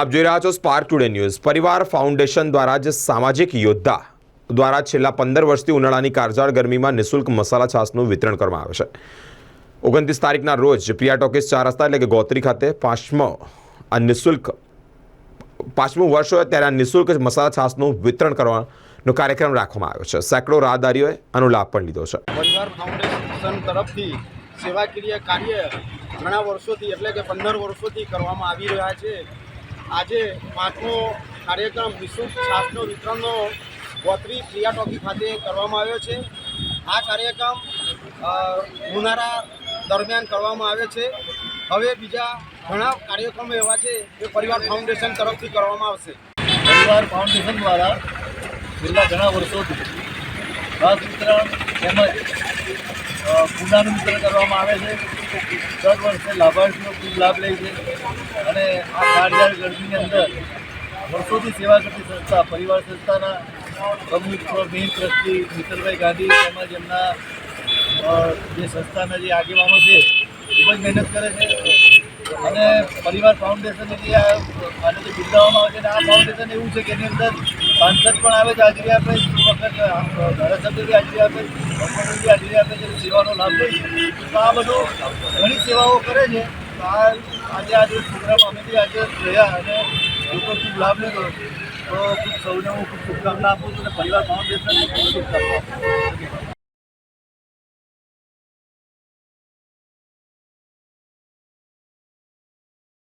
આપ જોઈ રહ્યા છો સ્પાર્ક ટુડે ન્યૂઝ પરિવાર ફાઉન્ડેશન દ્વારા જે સામાજિક યોદ્ધા દ્વારા છેલ્લા પંદર વર્ષથી ઉનાળાની કાળઝાળ ગરમીમાં નિઃશુલ્ક મસાલા છાસનું વિતરણ કરવામાં આવે છે. ઓગણત્રીસ તારીખના રોજ પ્રિયા ટોકીસ ચાર રસ્તા એટલે કે ગોત્રી ખાતે પાંચમો આ નિઃશુલ્ક પાંચમું વર્ષ હોય ત્યારે આ નિઃશુલ્ક મસાલા છાસનું વિતરણ કરવાનો કાર્યક્રમ રાખવામાં આવ્યો છે. સેંકડો રાહદારીઓએ આનો લાભ પણ લીધો છે. પરિવાર ફાઉન્ડેશન તરફથી સેવાકીય કાર્ય ઘણા વર્ષોથી એટલે કે પંદર વર્ષોથી કરવામાં આવી રહ્યા છે. આજે પાંચમો કાર્યક્રમ નિઃશુલ્ક છાસનો વિતરણનો ગોત્રી પ્રિયા ટોકી ખાતે કરવામાં આવ્યો છે. આ કાર્યક્રમ ઉનાળા દરમિયાન કરવામાં આવે છે. હવે બીજા ઘણા કાર્યક્રમો એવા છે જે પરિવાર ફાઉન્ડેશન તરફથી કરવામાં આવશે. પરિવાર ફાઉન્ડેશન દ્વારા છેલ્લા ઘણા વર્ષોથી ઘાસ વિતરણ તેમજ કુંડાનું વિતરણ કરવામાં આવે છે. દર વર્ષે લાભાર્થીઓ ખૂબ લાભ લે છે. અને આ કાળઝાળ ગરમીની અંદર વર્ષોથી સેવા કરતી સંસ્થા, પરિવાર સંસ્થાના પ્રમુખ મેન ટ્રસ્ટી મિત્રભાઈ ગાંધી તેમજ એમના જે સંસ્થાના જે આગેવાનો છે, ખૂબ જ મહેનત કરે છે. અને પરિવાર ફાઉન્ડેશન આ આને જે બિરદાવવામાં આવે છે. આ ફાઉન્ડેશન એવું છે કે એની અંદર સાંસદ પણ આવે છે હાજરી આપે વખત ધારાસભ્ય બી હાજરી આપે ડૉક્ટર બી હાજરી આપે છે સેવાનો લાભ લે છે. તો આ બધું ઘણી સેવાઓ કરે છે. તો આ આજે આજે પ્રોગ્રામ અમે બી આજે રહ્યા અને લોકો ખૂબ લાભ લીધો તો ખૂબ સૌને હું ખૂબ શુભકામના આપું છું અને પરિવાર ફાઉન્ડેશનને ખૂબ શુભકામના